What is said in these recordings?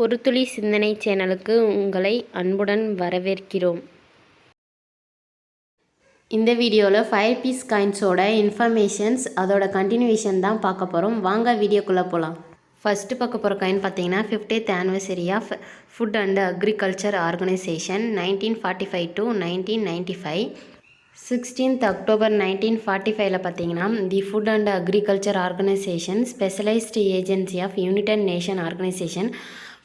ஒரு துளி சிந்தனை சேனலுக்கு உங்களை அன்புடன் வரவேற்கிறோம். இந்த வீடியோவில் ஃபைவ் பீஸ் காயின்ஸோட இன்ஃபர்மேஷன்ஸ் அதோட கண்டினியூஷன் தான் பார்க்க போகிறோம் வாங்க வீடியோக்குள்ளே போகலாம் ஃபஸ்ட்டு பார்க்க போகிற காயின் பார்த்தீங்கன்னா fiftieth anniversary of Food and Agriculture Organization nineteen forty five to nineteen ninety five sixteenth October nineteen forty ஃபைவ்ல பார்த்தீங்கன்னா the Food and Agriculture Organization specialized agency of United Nation Organization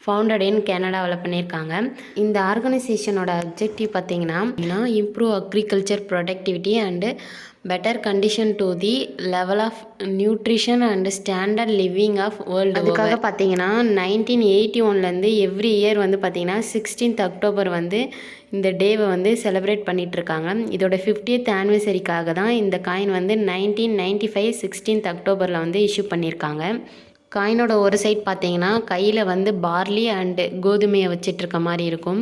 founded in கனடாவில் பண்ணியிருக்காங்க. இந்த ஆர்கனைசேஷனோட objective பார்த்தீங்கன்னா improve agriculture productivity and better condition to the level of nutrition and standard living of world அதுக்காக பார்த்தீங்கன்னா nineteen eighty ஒன்லேருந்து every year வந்து பார்த்தீங்கன்னா சிக்ஸ்டீன்த் அக்டோபர் வந்து இந்த டேவை வந்து செலிப்ரேட் பண்ணிகிட்ருக்காங்க இருக்காங்க. இதோட ஃபிஃப்டியத் ஆனிவர்சரிக்காக தான் இந்த காயின் வந்து நைன்டீன் நைன்டி ஃபைவ் சிக்ஸ்டீன்த் அக்டோபரில் வந்து இஷ்யூ பண்ணியிருக்காங்க. காயினோட ஒரு சைட் பார்த்தீங்கன்னா கையில் வந்து பார்லி அண்டு கோதுமையை வச்சிட்ருக்க மாதிரி இருக்கும்.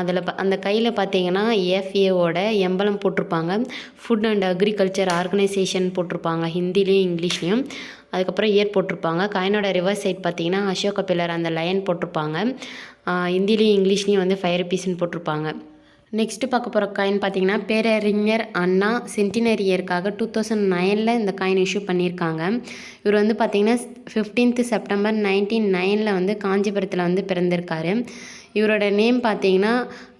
அதில் ப அந்த கையில் பார்த்தீங்கன்னா எஃப்ஏவோட எம்பலம் போட்டிருப்பாங்க. ஃபுட் அண்ட் அக்ரிகல்ச்சர் ஆர்கனைசேஷன் போட்டிருப்பாங்க ஹிந்திலையும் இங்கிலீஷ்லேயும். அதுக்கப்புறம் இயர் போட்டிருப்பாங்க. காயினோட ரிவர்ஸ் சைட் பார்த்தீங்கன்னா அசோக பில்லர் அந்த லைன் போட்டிருப்பாங்க. ஹிந்திலையும் இங்கிலீஷ்லேயும் வந்து ஃபைவ் ருபீஸ்னு போட்டிருப்பாங்க. நெக்ஸ்ட்டு பார்க்க போகிற காயின் பார்த்தீங்கன்னா பேரறிஞர் அண்ணா சென்டினரியருக்காக டூ தௌசண்ட் நைனில் இந்த காயின் இஷ்யூ பண்ணியிருக்காங்க. இவர் வந்து பார்த்திங்கன்னா ஃபிஃப்டீன்த் செப்டம்பர் நைன்டீன் நைனில் வந்து காஞ்சிபுரத்தில் வந்து பிறந்திருக்காரு. இவரோட நேம் பார்த்தீங்கன்னா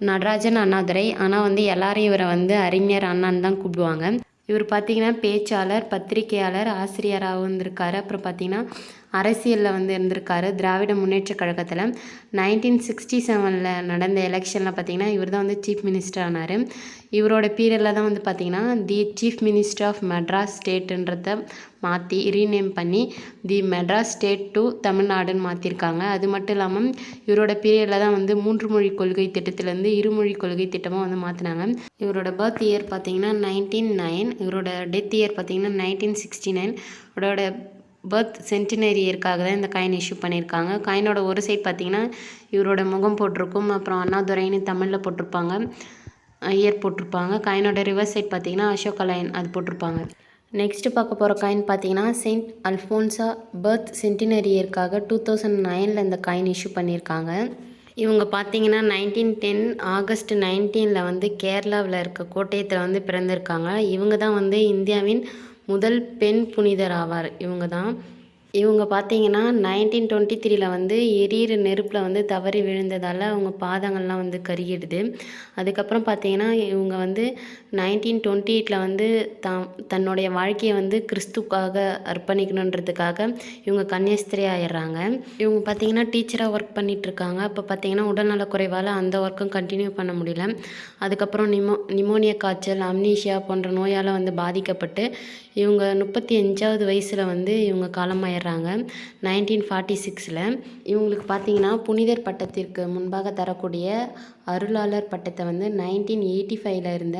நடராஜன் அண்ணாதுரை. ஆனால் வந்து எல்லாரும் இவரை வந்து அறிஞர் அண்ணான்னு தான் கூப்பிடுவாங்க. இவர் பார்த்தீங்கன்னா பேச்சாளர் பத்திரிகையாளர் ஆசிரியராகவும் இருந்திருக்காரு. அப்புறம் பார்த்தீங்கன்னா அரசியலில் வந்து இருந்திருக்காரு. திராவிட முன்னேற்ற கழகத்தில் நைன்டீன் சிக்ஸ்டி செவனில் நடந்த எலெக்ஷனில் பார்த்தீங்கன்னா இவர் தான் வந்து சீஃப் மினிஸ்டர் ஆனார். இவரோட பீரியடில் தான் வந்து பார்த்திங்கன்னா the chief minister of Madras ஸ்டேட்டுன்றத மாற்றி ரீநேம் பண்ணி தி மெட்ராஸ் ஸ்டேட் டு தமிழ்நாடுன்னு மாற்றிருக்காங்க அது மட்டும் இல்லாமல் இவரோட பீரியடில் தான் வந்து மூன்று மொழி கொள்கை திட்டத்திலேருந்து இருமொழி கொள்கை திட்டமாக வந்து மாற்றினாங்க இவரோட பர்த் இயர் பார்த்தீங்கன்னா நைன்டீன் நைன் இவரோட டெத் இயர் பார்த்தீங்கன்னா நைன்டீன் சிக்ஸ்டி நைன் இவரோட பர்த் சென்டினரியருக்காக தான் இந்த காயின் இஷ்யூ பண்ணியிருக்காங்க. காயினோட ஒரு சைட் பார்த்தீங்கன்னா இவரோட முகம் போட்டிருக்கும். அப்புறம் அண்ணாதுரைன்னு தமிழில் போட்டிருப்பாங்க. இயர் போட்டிருப்பாங்க. காயினோட ரிவர்ஸ் சைட் பார்த்தீங்கன்னா அசோக லைன் அது போட்டிருப்பாங்க. நெக்ஸ்ட்டு பார்க்க போகிற காயின் பார்த்தீங்கன்னா செயின்ட் அல்ஃபோன்ஸா பர்த் சென்டினரியர்க்காக டூ தௌசண்ட் நைனில் இந்த காயின் இஷ்யூ பண்ணியிருக்காங்க. இவங்க பார்த்தீங்கன்னா நைன்டீன் டென் ஆகஸ்ட் நைன்டீனில் வந்து கேரளாவில் இருக்க கோட்டயத்தில் வந்து பிறந்திருக்காங்க. இவங்க தான் வந்து இந்தியாவின் முதல் பெண் புனிதர் ஆவார். இவங்க தான் இவங்க பார்த்தீங்கன்னா நைன்டீன் டுவெண்ட்டி த்ரீல வந்து எரியிற நெருப்பில் வந்து தவறி விழுந்ததால் அவங்க பாதங்கள்லாம் வந்து கருகிடுது. அதுக்கப்புறம் பார்த்தீங்கன்னா இவங்க வந்து நைன்டீன் டுவெண்ட்டி எயிட்டில் வந்து தான் தன்னுடைய வாழ்க்கையை வந்து கிறிஸ்துக்காக அர்ப்பணிக்கணுன்றதுக்காக இவங்க கன்னியாஸ்திரி ஆயிடுறாங்க. இவங்க பார்த்தீங்கன்னா டீச்சராக ஒர்க் பண்ணிகிட்ருக்காங்க அப்போ பார்த்தீங்கன்னா உடல்நல குறைவால் அந்த ஒர்க்கும் கண்டினியூ பண்ண முடியல. அதுக்கப்புறம் நிமோ நிமோனியா காய்ச்சல் அம்னீஷியா போன்ற நோயால் வந்து பாதிக்கப்பட்டு இவங்க முப்பத்தி அஞ்சாவது வயசில் வந்து இவங்க காலமாக காலமாயிடுறாங்க நைன்டீன் ஃபார்ட்டி சிக்ஸில் இவங்களுக்கு பார்த்தீங்கன்னா புனிதர் பட்டத்திற்கு முன்பாக தரக்கூடிய அருளாளர் பட்டத்தை வந்து நைன்டீன் எயிட்டி ஃபைவ்ல இருந்த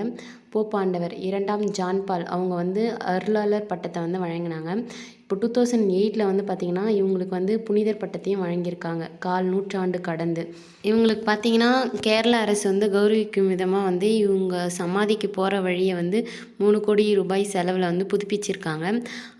போப்பாண்டவர் இரண்டாம் ஜான்பால் அவங்க வந்து அருளாளர் பட்டத்தை வந்து வழங்கினாங்க. இப்போ டூ தௌசண்ட் எயிட்டில் வந்து பார்த்திங்கன்னா இவங்களுக்கு வந்து புனிதர் பட்டத்தையும் வழங்கியிருக்காங்க. கால் நூற்றாண்டு கடந்து. இவங்களுக்கு பார்த்திங்கன்னா கேரள அரசு வந்து கௌரவிக்கும் விதமாக வந்து இவங்க சமாதிக்கு போகிற வழியை வந்து மூணு கோடி ரூபாய் செலவில் வந்து புதுப்பிச்சிருக்காங்க.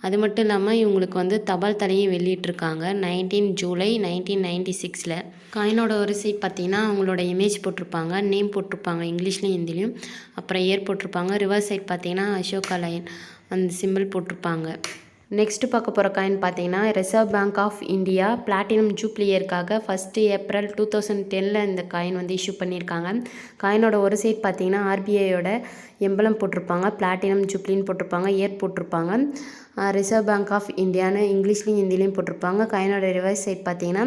அது மட்டும் இல்லாமல் இவங்களுக்கு வந்து தபால் தலையை வெளியிட்டிருக்காங்க. நைன்டீன் ஜூலை நைன்டீன் நைன்டி சிக்ஸில் காயினோட ஒரு சைட் பார்த்தீங்கன்னா அவங்களோட இமேஜ் போட்டிருப்பாங்க. நேம் போட்டிருப்பாங்க. இங்கிலீஷ்லேயும் ஹிந்திலையும் அப்புறம் ஏர்போர்ட் போட்டிருப்பாங்க. ரிவர்ஸ் சைட் பார்த்தீங்கன்னா அசோகா லைன் அந்த சிம்பிள் போட்டிருப்பாங்க. நெக்ஸ்ட்டு பார்க்க போகிற காயின் பார்த்தீங்கன்னா Reserve Bank of India platinum ஜூப்ளியருக்காக first April two thousand டெனில் இந்த காயின் வந்து இஷ்யூ பண்ணியிருக்காங்க. காயினோட ஒரு சைட் பார்த்தீங்கன்னா ஆர்பிஐயோட எம்பலம் போட்டிருப்பாங்க. பிளாட்டினம் ஜூப்ளின்னு போட்டிருப்பாங்க. இயர் போட்டிருப்பாங்க. ரிசர்வ் பேங்க் ஆஃப் இந்தியான்னு இங்கிலீஷ்லேயும் ஹிந்திலையும் போட்டிருப்பாங்க. காயினோட ரிவர்ஸ் சைட் பார்த்தீங்கன்னா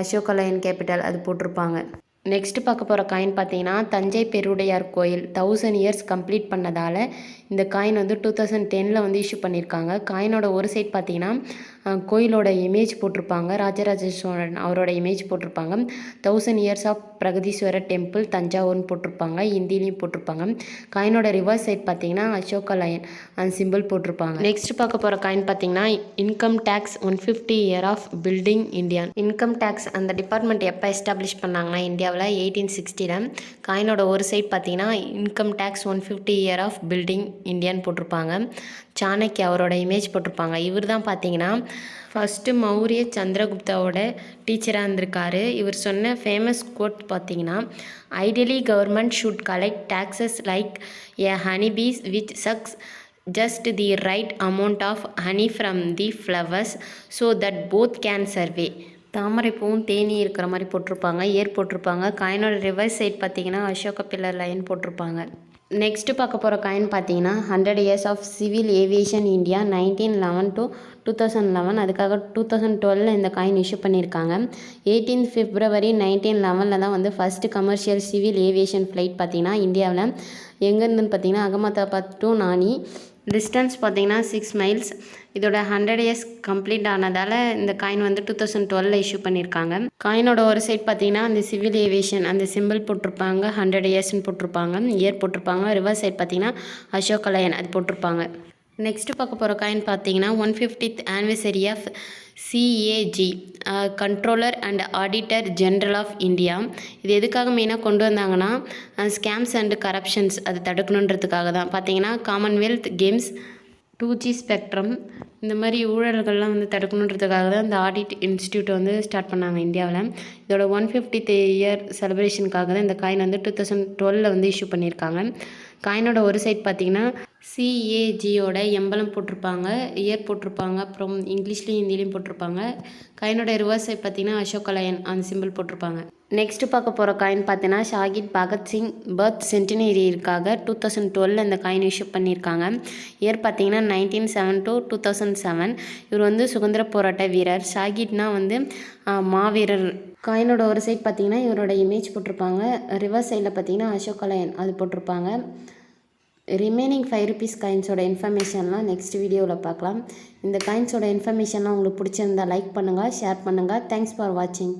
அசோகா லைன் கேபிட்டல் அது போட்டிருப்பாங்க. நெக்ஸ்ட் பார்க்க போகிற காயின் பார்த்தீங்கன்னா தஞ்சை பெருவுடையார் கோயில் தௌசண்ட் இயர்ஸ் கம்ப்ளீட் பண்ணதால் இந்த காயின் வந்து டூ தௌசண்ட் டெனில் வந்து இஷ்யூ பண்ணியிருக்காங்க காயினோட ஒரு சைட் பார்த்தீங்கன்னா கோயிலோட இமேஜ் போட்டிருப்பாங்க. ராஜராஜ சோழன் அவரோட இமேஜ் போட்டிருப்பாங்க. Thousand years of Brihadeeswarar temple தஞ்சாவூர்னு போட்டிருப்பாங்க ஹிந்திலையும் போட்டிருப்பாங்க. காயினோட ரிவர்ஸ் சைட் பார்த்தீங்கன்னா அசோகா லயன் அந்த சிம்பிள் போட்டிருப்பாங்க. நெக்ஸ்ட் பார்க்க போகிற காயின் பார்த்தீங்கன்னா income tax one fifty year of building India income tax அந்த டிபார்ட்மெண்ட் எப்போ எஸ்டாப்ளிஷ் பண்ணாங்கன்னா இந்தியாவில் எயிட்டீன் சிக்ஸ்டியில் காயினோட ஒரு சைட் பார்த்தீங்கன்னா income tax one fifty year of building இந்தியான்னு போட்டிருப்பாங்க. சாணக்கிய அவரோட இமேஜ் போட்டிருப்பாங்க. இவர் தான் பார்த்தீங்கன்னா ஃபஸ்ட்டு மௌரிய சந்திரகுப்தாவோட டீச்சராக இருந்திருக்காரு. இவர் சொன்ன ஃபேமஸ் கோட் பார்த்தீங்கன்னா ideally government should collect taxes like a honey bees which sucks just the right amount of honey from the flowers so that both can survive தாமரைப்பூவும் தேனி இருக்கிற மாதிரி போட்டிருப்பாங்க ஏர் போட்டிருப்பாங்க. காயினோட ரிவர்ஸ் சைட் பார்த்தீங்கன்னா அசோக பில்லர் லைன் போட்டிருப்பாங்க. நெக்ஸ்ட்டு பார்க்க போகிற காயின் பார்த்தீங்கன்னா hundred years of civil aviation India nineteen eleven to two thousand eleven அதுக்காக டூ தௌசண்ட் டுவெலில் இந்த காயின் இஷ்யூ பண்ணியிருக்காங்க. எயிட்டீன் ஃபிப்ரவரி நைன்டீன் லெவனில் தான் வந்து first commercial civil aviation flight பார்த்தீங்கன்னா இந்தியாவில். எங்கேருந்துன்னு பார்த்தீங்கன்னா அகமதாபாத் டு நானி. டிஸ்டன்ஸ் பார்த்தீங்கன்னா சிக்ஸ் மைல்ஸ் இதோட ஹண்ட்ரட் இயர்ஸ் கம்ப்ளீட் ஆனதால் இந்த காயின் வந்து டூ தௌசண்ட் டுவெலில் இஷ்யூ பண்ணியிருக்காங்க. காயினோட ஒரு சைட் பார்த்தீங்கன்னா அந்த சிவில் ஏவியேஷன் அந்த சிம்பிள் போட்டிருப்பாங்க ஹண்ட்ரட் இயர்ஸ்னு போட்டிருப்பாங்க இயர் போட்டிருப்பாங்க. ரிவர்ஸ் சைட் பார்த்தீங்கன்னா அசோக் லயன் அது போட்டிருப்பாங்க. நெக்ஸ்ட்டு பார்க்க போகிற காயின் பார்த்தீங்கன்னா one fiftieth anniversary of CAG controller and auditor general of India இது எதுக்காக மெயினாக கொண்டு வந்தாங்கன்னா ஸ்கேம்ஸ் அண்டு கரப்ஷன்ஸ் அது தடுக்கணுன்றதுக்காக தான். பார்த்தீங்கன்னா Commonwealth Games two G spectrum இந்த மாதிரி ஊழல்கள்லாம் வந்து தடுக்கணுன்றதுக்காக தான் இந்த ஆடிட் இன்ஸ்டியூட் வந்து ஸ்டார்ட் பண்ணாங்க இந்தியாவில். இதோட ஒன் ஃபிஃப்டித் இயர் செலிப்ரேஷனுக்காக தான் இந்த காயின் வந்து டூ தௌசண்ட் டுவெலில் வந்து இஷ்யூ பண்ணியிருக்காங்க. காயினோட ஒரு சைட் பார்த்தீங்கன்னா சிஏஜியோட எம்பலம் போட்டிருப்பாங்க இயர் போட்டிருப்பாங்க அப்புறம் இங்கிலீஷ்லேயும் ஹிந்திலையும் போட்டிருப்பாங்க. காயினோட ரிவர்ஸ் சைட் பார்த்தீங்கன்னா அசோக் லயன் அந்த சிம்பிள் போட்டிருப்பாங்க. நெக்ஸ்ட்டு பார்க்க போகிற காயின் பார்த்தீங்கன்னா ஷாகித் பகத்சிங் பர்த் சென்டினரிக்காக டூ தௌசண்ட் டுவெலில் இந்த காயின் இஷ்யூ பண்ணியிருக்காங்க. இயர் பார்த்தீங்கன்னா nineteen seven to two thousand seven இவர் வந்து சுதந்திர போராட்ட வீரர். ஷாகித்னா வந்து மாவீரர் காயினோட ஒரு சைட் பார்த்தீங்கன்னா இவரோட இமேஜ் போட்டிருப்பாங்க. ரிவர்ஸ் சைடில் பார்த்தீங்கன்னா அசோக் லயன் அது போட்டிருப்பாங்க. ரிமைனிங் ஃபைவ் ருபீஸ் காயின்ஸோட இன்ஃபர்மேஷன்லாம் நெக்ஸ்ட் வீடியோவில் பார்க்கலாம் இந்த காயின்ஸோட இன்ஃபர்மேஷன்லாம் உங்களுக்கு பிடிச்சிருந்தா லைக் பண்ணுங்கள் ஷேர் பண்ணுங்கள் தேங்க்ஸ் ஃபார் வாட்சிங்